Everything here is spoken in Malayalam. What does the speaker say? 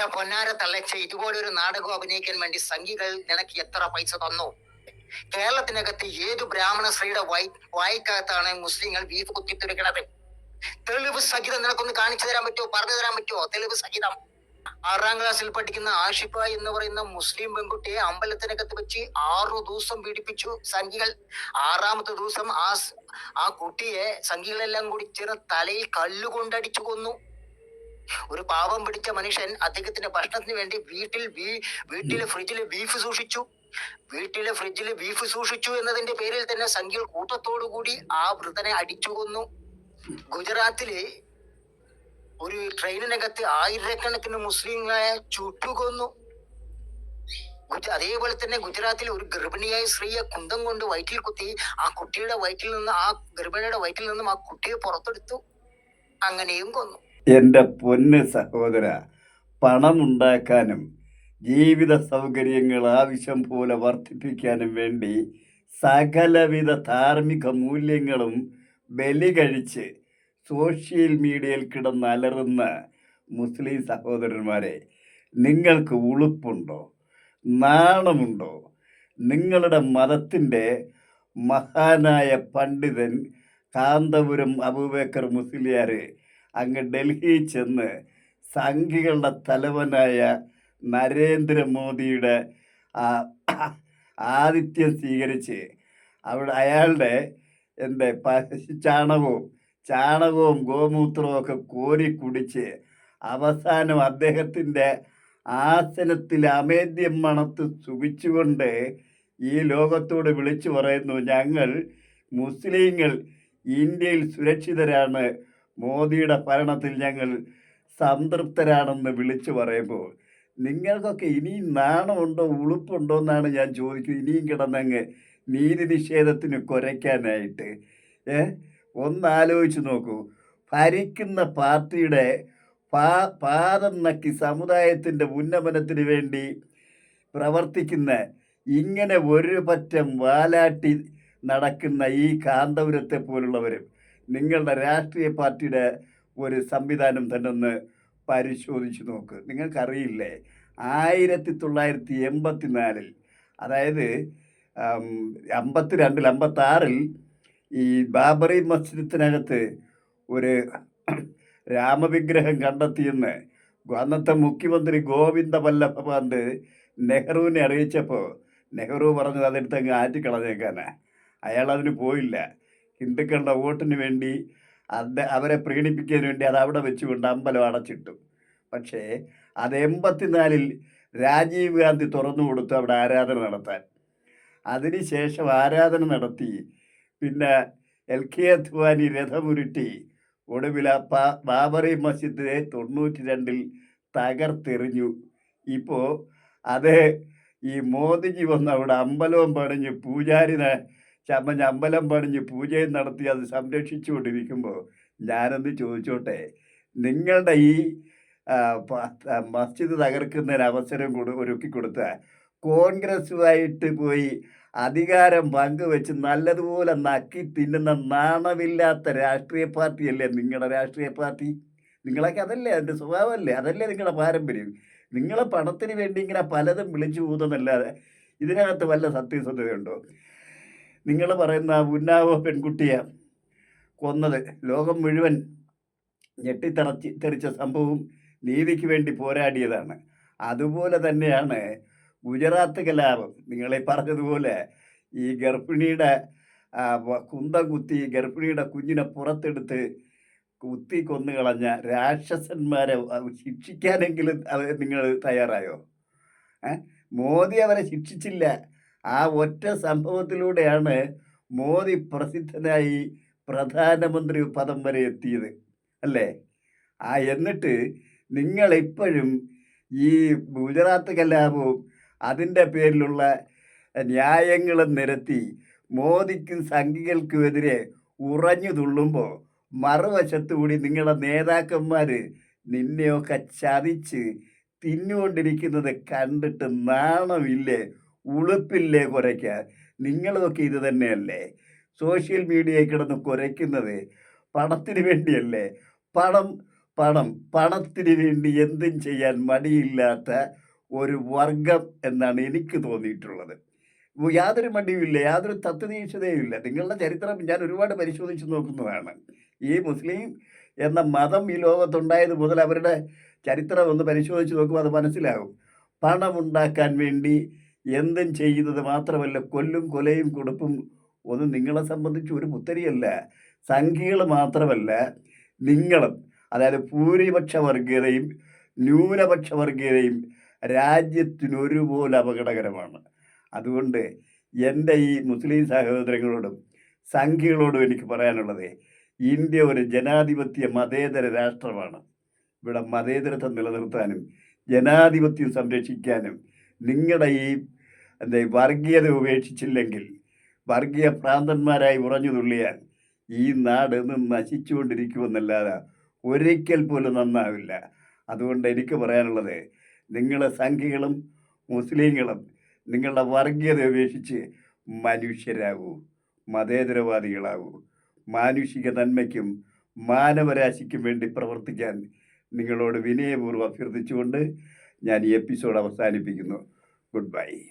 എന്റെ പൊന്നാര തള്ളച്ച ഇതുപോലൊരു നാടകം അഭിനയിക്കാൻ വേണ്ടി സംഘികൾ നിനക്ക് എത്ര പൈസ തന്നു? കേരളത്തിനകത്ത് ഏതു ബ്രാഹ്മണ സ്ത്രീയുടെ വായി വായിക്കകത്താണ് മുസ്ലിങ്ങൾ ബീഫ് കുത്തിത്തിരിക്കണത് തെളിവ് സഹിതം നിനക്കൊന്ന് കാണിച്ചു തരാൻ പറ്റുമോ? പറഞ്ഞു തരാൻ പറ്റുമോ? തെളിവ് സഹിതം. ആറാം ക്ലാസ്സിൽ പഠിക്കുന്ന ആഷിഫ എന്ന് പറയുന്ന മുസ്ലിം പെൺകുട്ടിയെ അമ്പലത്തിനകത്ത് വെച്ച് ആറു ദിവസം പീഡിപ്പിച്ചു സംഘികൾ. ആറാമത്തെ ദിവസം ആ ആ കുട്ടിയെ സംഘികളെല്ലാം കൂടി ചേർന്ന് തലയിൽ കല്ലുകൊണ്ടടിച്ചു കൊന്നു. ഒരു പാവം പിടിച്ച മനുഷ്യൻ അദ്ദേഹത്തിന്റെ ഭക്ഷണത്തിന് വേണ്ടി വീട്ടിൽ വീട്ടിലെ ഫ്രിഡ്ജിൽ ബീഫ് സൂക്ഷിച്ചു. വീട്ടിലെ ഫ്രിഡ്ജിൽ ബീഫ് സൂക്ഷിച്ചു എന്നതിന്റെ പേരിൽ തന്നെ സംഖ്യകൾ കൂട്ടത്തോടു കൂടി ആ വൃതനെ അടിച്ചു കൊന്നു. ഗുജറാത്തിൽ ഒരു ട്രെയിനിനകത്ത് ആയിരക്കണക്കിന് മുസ്ലിങ്ങളെ ചുട്ടുകൊന്നു. അതേപോലെ തന്നെ ഗുജറാത്തിൽ ഒരു ഗർഭിണിയായ സ്ത്രീയെ കുന്തം കൊണ്ട് വയറ്റിൽ കുത്തി ആ കുട്ടിയുടെ വയറ്റിൽ നിന്ന് ആ ഗർഭിണിയുടെ വയറ്റിൽ നിന്നും ആ കുട്ടിയെ പുറത്തെടുത്തു. അങ്ങനെയും കൊന്നു. എന്റെ പൊന്ന് സഹോദര പണമുണ്ടാക്കാനും ജീവിത സൗകര്യങ്ങൾ ആവശ്യം പോലെ വർദ്ധിപ്പിക്കാനും വേണ്ടി സകലവിധ ധാർമ്മിക മൂല്യങ്ങളും ബലി കഴിച്ച് സോഷ്യൽ മീഡിയയിൽ കിടന്നലറുന്ന മുസ്ലിം സഹോദരന്മാരെ നിങ്ങൾക്ക് ഉളുപ്പുണ്ടോ? നാണമുണ്ടോ? നിങ്ങളുടെ മതത്തിന്റെ മഹാനായ പണ്ഡിതൻ കാന്തപുരം അബൂബേക്കർ മുസ്ലിയാർ അങ്ങ് ഡൽഹിയിൽ ചെന്ന് സംഘികളുടെ തലവനായ നരേന്ദ്രമോദിയുടെ ആതിഥ്യം സ്വീകരിച്ച് അവിടെ അയാളുടെ എന്റെ ചാണകവും ചാണകവും ഗോമൂത്രവും ഒക്കെ കോരി കുടിച്ച് അവസാനം അദ്ദേഹത്തിന്റെ ആസനത്തിൽ അമേദ്യം മണത്ത് സുഖിച്ചുകൊണ്ട് ഈ ലോകത്തോട് വിളിച്ചു പറയുന്നു ഞങ്ങൾ മുസ്ലിങ്ങൾ ഇന്ത്യയിൽ സുരക്ഷിതരാണ് മോദിയുടെ ഭരണത്തിൽ ഞങ്ങൾ സംതൃപ്തരാണെന്ന് വിളിച്ചു പറയുമ്പോൾ നിങ്ങൾക്കൊക്കെ ഇനിയും നാണമുണ്ടോ ഉളുപ്പുണ്ടോ എന്നാണ് ഞാൻ ചോദിക്കുന്നത്. ഇനിയും കിടന്നങ്ങ് നീതി നിഷേധത്തിന് കുരയ്ക്കാനായിട്ട്. ഏ? ഒന്നാലോചിച്ച് നോക്കൂ. ഭരിക്കുന്ന പാർട്ടിയുടെ പാ പാദം നക്കി സമുദായത്തിന്റെ ഉന്നമനത്തിന് വേണ്ടി പ്രവർത്തിക്കുന്ന ഇങ്ങനെ ഒരു പറ്റം വാലാട്ടി നടക്കുന്ന ഈ കാന്തപുരത്തെ പോലുള്ളവരും നിങ്ങളുടെ രാഷ്ട്രീയ പാർട്ടിയുടെ ഒരു സംവിധാനം തന്നെ ഒന്ന് പരിശോധിച്ച് നോക്ക്. നിങ്ങൾക്കറിയില്ലേ? ആയിരത്തി തൊള്ളായിരത്തി എൺപത്തി നാലിൽ അതായത് അമ്പത്തി രണ്ടിൽ അമ്പത്തി ആറിൽ ഈ ബാബറി മസ്ജിദത്തിനകത്ത് ഒരു രാമവിഗ്രഹം കണ്ടെത്തിയെന്ന് അന്നത്തെ മുഖ്യമന്ത്രി ഗോവിന്ദ വല്ലഭ പന്ത് നെഹ്റുവിനെ അറിയിച്ചപ്പോൾ നെഹ്റു പറഞ്ഞത് അതെടുത്ത് അങ്ങ് ആറ്റിക്കളഞ്ഞേക്കാനാ. അയാൾ അതിന് പോയില്ല. ഹിന്ദുക്കളുടെ വോട്ടിന് വേണ്ടി അത് അവരെ പ്രീണിപ്പിക്കാൻ വേണ്ടി അത് അവിടെ വെച്ചുകൊണ്ട് അമ്പലം അടച്ചിട്ടു. പക്ഷേ അത് എൺപത്തിനാലിൽ രാജീവ് ഗാന്ധി തുറന്നു കൊടുത്തു അവിടെ ആരാധന നടത്താൻ. അതിനുശേഷം ആരാധന നടത്തി. പിന്നെ എൽ കെ അധ്വാനി രഥമുരുട്ടി ഒടുവിൽ ആ പാ ബാബറി മസ്ജിദിനെ തൊണ്ണൂറ്റി രണ്ടിൽ തകർത്തെറിഞ്ഞു. ഇപ്പോൾ അത് ഈ മോദിജി വന്ന് അവിടെ അമ്പലവും പണിഞ്ഞ് പൂജാരിനെ ചമ്മഞ്ഞ് അമ്പലം പണിഞ്ഞ് പൂജയും നടത്തി അത് സംരക്ഷിച്ചുകൊണ്ടിരിക്കുമ്പോൾ ഞാനൊന്ന് ചോദിച്ചോട്ടെ നിങ്ങളുടെ ഈ മസ്ജിദ് തകർക്കുന്നതിന് അവസരം കൊടു ഒരുക്കി കൊടുത്ത കോൺഗ്രസുമായിട്ട് പോയി അധികാരം പങ്കുവെച്ച് നല്ലതുപോലെ നക്കി തിന്നുന്ന നാണമില്ലാത്ത രാഷ്ട്രീയ പാർട്ടിയല്ലേ നിങ്ങളുടെ രാഷ്ട്രീയ പാർട്ടി? നിങ്ങളൊക്കെ അതല്ലേ അതിന്റെ സ്വഭാവമല്ലേ അതല്ലേ നിങ്ങളുടെ പാരമ്പര്യം? നിങ്ങളെ പണത്തിന് വേണ്ടി ഇങ്ങനെ പലതും വിളിച്ചു പോകുന്നതല്ലാതെ ഇതിനകത്ത് വല്ല സത്യസന്ധതയുണ്ടോ? നിങ്ങൾ പറയുന്ന ഉന്നാവോ പെൺകുട്ടിയെ കൊന്നത്. ലോകം മുഴുവൻ ഞെട്ടിത്തറച്ച് തെറിച്ച സംഭവം നീതിക്ക് വേണ്ടി പോരാടിയതാണ്. അതുപോലെ തന്നെയാണ് ഗുജറാത്ത് കലാപം. നിങ്ങളെ പറഞ്ഞതുപോലെ ഈ ഗർഭിണിയുടെ കുന്തം കുത്തി ഗർഭിണിയുടെ കുഞ്ഞിനെ പുറത്തെടുത്ത് കുത്തി കൊന്നു കളഞ്ഞ രാക്ഷസന്മാരെ ശിക്ഷിക്കാനെങ്കിലും അത് നിങ്ങൾ തയ്യാറായോ? മോദി അവരെ ശിക്ഷിച്ചില്ല. ആ ഒറ്റ സംഭവത്തിലൂടെയാണ് മോദി പ്രസിദ്ധനായി പ്രധാനമന്ത്രി പദം വരെ എത്തിയത് അല്ലേ? ആ എന്നിട്ട് നിങ്ങൾ ഇപ്പോഴും ഈ ഗുജറാത്ത് കലാപവും അതിന്റെ പേരിലുള്ള ന്യായങ്ങളും നിരത്തി മോദിക്കും സംഘികൾക്കുമെതിരെ ഉറഞ്ഞു തുള്ളുമ്പോൾ മറുവശത്തുകൂടി നിങ്ങളുടെ നേതാക്കന്മാർ നിന്നെയൊക്കെ ചതിച്ച് തിന്നുകൊണ്ടിരിക്കുന്നത് കണ്ടിട്ട് നാണമില്ലേ? ഉളുപ്പില്ലേ കുറയ്ക്കാൻ? നിങ്ങളതൊക്കെ ഇത് തന്നെയല്ലേ? സോഷ്യൽ മീഡിയയിൽ കിടന്ന് കുരയ്ക്കുന്നത് പണത്തിന് വേണ്ടിയല്ലേ? പണം പണം പണത്തിന് വേണ്ടി എന്തും ചെയ്യാൻ മടിയില്ലാത്ത ഒരു വർഗം എന്നാണ് എനിക്ക് തോന്നിയിട്ടുള്ളത്. യാതൊരു മടിയുമില്ല യാതൊരു തത്വനീക്ഷതയുമില്ല നിങ്ങളുടെ ചരിത്രം ഞാൻ ഒരുപാട് പരിശോധിച്ച് നോക്കുന്നതാണ്. ഈ മുസ്ലിം എന്ന മതം ഈ ലോകത്തുണ്ടായത് മുതൽ അവരുടെ ചരിത്രം ഒന്ന് പരിശോധിച്ച് നോക്കുമ്പോൾ അത് മനസ്സിലാകും. പണമുണ്ടാക്കാൻ വേണ്ടി എന്തും ചെയ്യുന്നത് മാത്രമല്ല കൊല്ലും കൊലയും കൊടുപ്പും ഒന്നും നിങ്ങളെ സംബന്ധിച്ച് ഒരു പുത്തരിയല്ല. സംഖ്യകൾ മാത്രമല്ല നിങ്ങളും അതായത് ഭൂരിപക്ഷ വർഗീയതയും ന്യൂനപക്ഷ വർഗീയതയും രാജ്യത്തിനൊരുപോലെ അപകടകരമാണ്. അതുകൊണ്ട് എന്റെ ഈ മുസ്ലിം സഹോദരങ്ങളോടും സംഖ്യകളോടും എനിക്ക് പറയാനുള്ളത് ഇന്ത്യ ഒരു ജനാധിപത്യ മതേതര രാഷ്ട്രമാണ്. ഇവിടെ മതേതരത്വം നിലനിർത്താനും ജനാധിപത്യം സംരക്ഷിക്കാനും നിങ്ങളുടെ ഈ എന്താ വർഗീയത ഉപേക്ഷിച്ചില്ലെങ്കിൽ വർഗീയ ഭ്രാന്തന്മാരായി ഉറഞ്ഞു തുള്ളിയാൽ ഈ നാട് ഇന്ന് നശിച്ചുകൊണ്ടിരിക്കുമെന്നല്ലാതെ ഒരിക്കൽ പോലും നന്നാവില്ല. അതുകൊണ്ട് എനിക്ക് പറയാനുള്ളത് നിങ്ങളുടെ സംഘികളും മുസ്ലിങ്ങളും നിങ്ങളുടെ വർഗീയത ഉപേക്ഷിച്ച് മനുഷ്യരാകൂ മതേതരവാദികളാകൂ. മാനുഷിക നന്മയ്ക്കും മാനവരാശിക്കും വേണ്ടി പ്രവർത്തിക്കാൻ നിങ്ങളോട് വിനയപൂർവം അഭ്യർത്ഥിച്ചുകൊണ്ട് ഞാൻ ഈ എപ്പിസോഡ് അവസാനിപ്പിക്കുന്നു. Good bye.